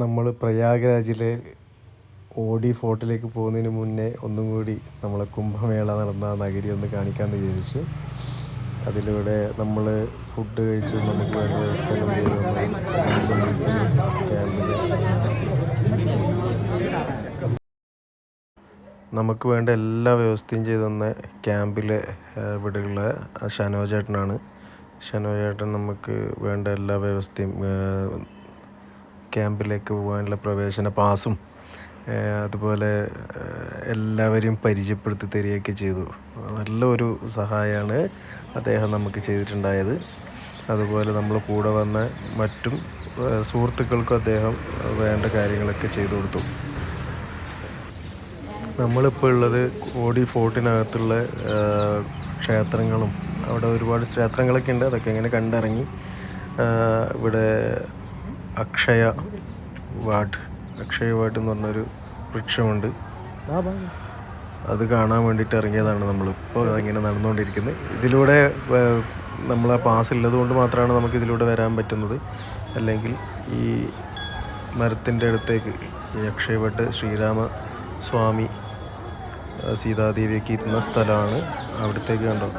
നമ്മൾ പ്രയാഗ്രാജിലെ ഓടി ഫോർട്ടിലേക്ക് പോകുന്നതിന് മുന്നേ ഒന്നും കൂടി നമ്മളെ കുംഭമേള നടന്ന നഗരി ഒന്ന് കാണിക്കാൻ വിചാരിച്ചു. അതിലൂടെ നമ്മൾ ഫുഡ് കഴിച്ച് നമുക്ക് വേണ്ട നമുക്ക് വേണ്ട എല്ലാ വ്യവസ്ഥയും ചെയ്തു തന്ന ക്യാമ്പിലെ ഇവിടെയുള്ള ഷനോ ചേട്ടനാണ്. ഷനോ ചേട്ടൻ നമുക്ക് വേണ്ട എല്ലാ വ്യവസ്ഥയും ക്യാമ്പിലേക്ക് പോകാനുള്ള പ്രവേശന പാസും അതുപോലെ എല്ലാവരെയും പരിചയപ്പെടുത്തി തരികയൊക്കെ ചെയ്തു. നല്ലൊരു സഹായമാണ് അദ്ദേഹം നമുക്ക് ചെയ്തിട്ടുണ്ടായത്. അതുപോലെ നമ്മൾ കൂടെ വന്ന മറ്റും സുഹൃത്തുക്കൾക്കും അദ്ദേഹം വേണ്ട കാര്യങ്ങളൊക്കെ ചെയ്തു കൊടുത്തു. നമ്മളിപ്പോൾ ഉള്ളത് ഓടി ഫോർട്ടിനകത്തുള്ള ക്ഷേത്രങ്ങളും. അവിടെ ഒരുപാട് ക്ഷേത്രങ്ങളൊക്കെ ഉണ്ട്. അതൊക്കെ ഇങ്ങനെ കണ്ടിറങ്ങി ഇവിടെ അക്ഷയ വാട്ട് അക്ഷയ വാട്ട് എന്ന് പറഞ്ഞൊരു വൃക്ഷമുണ്ട്. അത് കാണാൻ വേണ്ടിയിട്ട് ഇറങ്ങിയതാണ് നമ്മളിപ്പോൾ ഇങ്ങനെ നടന്നുകൊണ്ടിരിക്കുന്നത്. ഇതിലൂടെ നമ്മൾ ആ പാസ് ഉള്ളത് കൊണ്ട് മാത്രമാണ് നമുക്ക് ഇതിലൂടെ വരാൻ പറ്റുന്നത്. അല്ലെങ്കിൽ ഈ മരത്തിന്റെ അടുത്തേക്ക് ഈ അക്ഷയവട്ട് ശ്രീരാമ സ്വാമി സീതാദേവിയൊക്കെ ഇരുന്ന സ്ഥലമാണ്. അവിടത്തേക്ക് കണ്ടോ?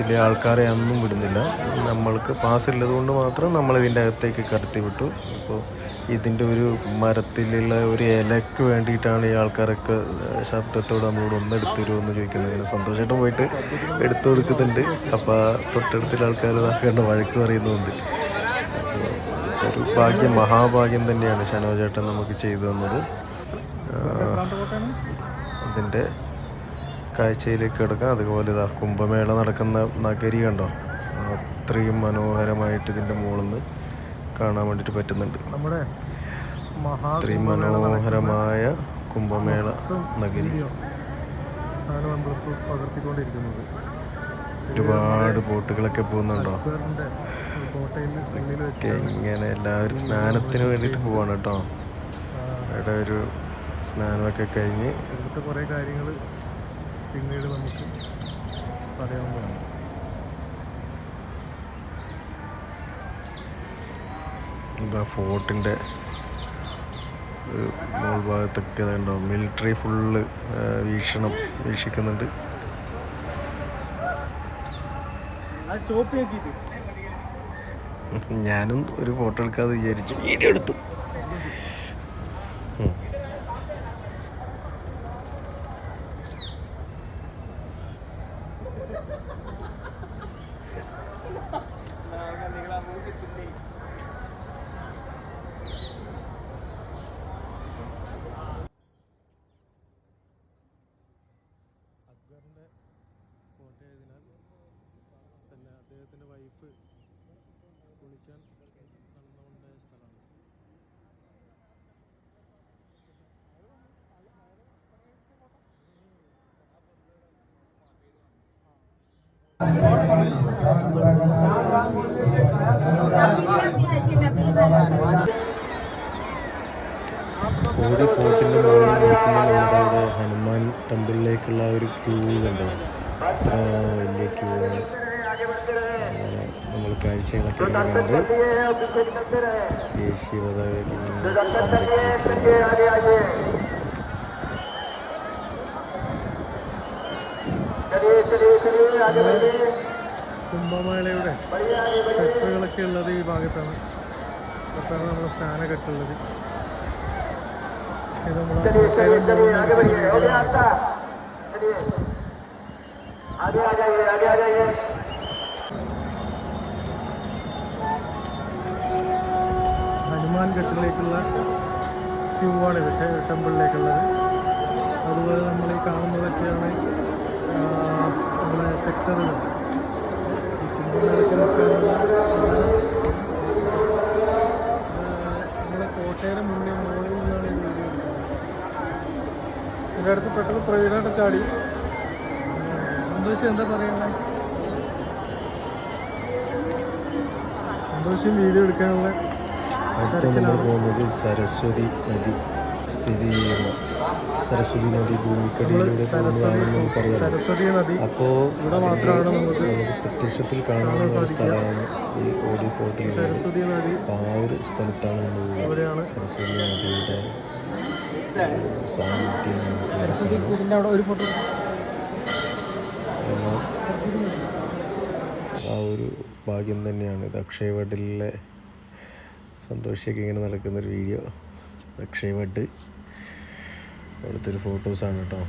ഇതിലെ ആൾക്കാരെ ഒന്നും വിടുന്നില്ല. നമ്മൾക്ക് പാസ് ഉള്ളത് കൊണ്ട് മാത്രം നമ്മൾ ഇതിന്റെ അകത്തേക്ക് കടത്തി വിട്ടു. അപ്പോൾ ഇതിന്റെ ഒരു മരത്തിലുള്ള ഒരു ഇലക്ക് വേണ്ടിയിട്ടാണ് ഈ ആൾക്കാരൊക്കെ ശബ്ദത്തോട് നമ്മളോട് ഒന്ന് എടുത്തു തരുമോ എന്ന് ചോദിക്കുന്നത്. ഇങ്ങനെ സന്തോഷമായിട്ട് പോയിട്ട് എടുത്തു കൊടുക്കുന്നുണ്ട്. അപ്പോൾ തൊട്ടടുത്തുള്ള ആൾക്കാർ കണ്ട വഴക്ക് പറയുന്നുണ്ട്. ഒരു ഭാഗ്യം മഹാഭാഗ്യം തന്നെയാണ് ഷനോ ചേട്ടൻ നമുക്ക് ചെയ്തു തന്നത്. അതിന്റെ കാഴ്ചയിലേക്ക് കിടക്കാം. അതുപോലെ ഇതാ കുംഭമേള നടക്കുന്ന നഗരി കണ്ടോ? അത്രയും മനോഹരമായിട്ട് ഇതിന്റെ മുകളിൽ നിന്ന് കാണാൻ വേണ്ടിയിട്ട് പറ്റുന്നുണ്ട്. നമ്മുടെ അത്രയും മനോഹരമായ കുംഭമേള നഗരി. ഒരുപാട് ബോട്ടുകളൊക്കെ പോകുന്നുണ്ടോ? ഇങ്ങനെ എല്ലാവരും സ്നാനത്തിന് വേണ്ടിയിട്ട് പോവാണ് കേട്ടോ. അവിടെ ഒരു സ്നാനമൊക്കെ കഴിഞ്ഞ് കുറേ കാര്യങ്ങൾ പിന്നീട് നമുക്ക് പറയാവുന്നതാണ് എന്താ ഫോർട്ടിന്റെ ഭാഗത്തൊക്കെ ഉണ്ടോ മിലിറ്ററി ഫുള്ള് വീക്ഷണം വീക്ഷിക്കുന്നുണ്ട്. ഞാനും ഒരു ഫോട്ടോ എടുക്കാതെ വിചാരിച്ചു വീഡിയോ എടുത്തു. അക്ബറിന്റെ കോട്ടയായതിനാൽ തന്നെ അദ്ദേഹത്തിന്റെ വൈഫ് കുളിക്കാൻ നടന്നുകൊണ്ടായ സ്ഥലമാണ്. ഒരു ഫോർട്ടിന്റെ മുകളിൽ ടെമ്പിളിലേക്കുള്ള ആ ഒരു ക്യൂ കണ്ടോ? അത്ര വലിയ ക്യൂ നമ്മൾ കാഴ്ചകളൊക്കെ കണ്ട് ദേശീയ പതാക. കുംഭമേളയുടെ സെക്ടറുകളൊക്കെ ഉള്ളത് ഈ ഭാഗത്താണ്. അപ്പോഴാണ് നമ്മൾ സ്നാനഘട്ടുള്ളത് ഇത് നമ്മുടെ കോട്ടയം പോകുന്ന ഒരു വീടാണ്. ഹനുമാൻ ഘട്ടിലേക്കുള്ള ക്യൂ ആണ് ഇത് ടെമ്പിളിലേക്കുള്ളത് അതുപോലെ നമ്മൾ ഈ കാണുന്നതൊക്കെയാണ് നമ്മുടെ സെക്ടറുകൾ ഇതിന്റെ അടുത്ത് പെട്ടെന്ന് പ്രവീണായിട്ട് ചാടി. സന്തോഷം എന്താ പറയുന്നത് സന്തോഷം വീഡിയോ എടുക്കാനുള്ള അടുത്ത നമ്മൾ പോകുന്നത് സരസ്വതി നദി സ്ഥിതി ചെയ്യുന്ന. സരസ്വതി നദി ഭൂമിക്കടിയിലൂടെ പോകുന്നതാണെന്ന് നമുക്കറിയാം. സരസ്വതി നദി അപ്പോൾ ഇവിടെ മാത്രമാണ് നമുക്ക് പ്രത്യക്ഷത്തിൽ കാണാവുന്ന ഒരു സ്ഥലമാണ് ഈ ഓഡി അപ്പോൾ ആ ഒരു സ്ഥലത്താണ് നമ്മൾ സരസ്വതി നദിയുടെ സാന്നിധ്യം നമുക്ക് ആ ഒരു ഭാഗ്യം തന്നെയാണ്. ഇത് അക്ഷയവട്ടിലെ സന്തോഷിയൊക്കെ ഇങ്ങനെ നടക്കുന്നൊരു വീഡിയോ. അക്ഷയ് ഒരു ഫോട്ടോസാണ് കേട്ടോ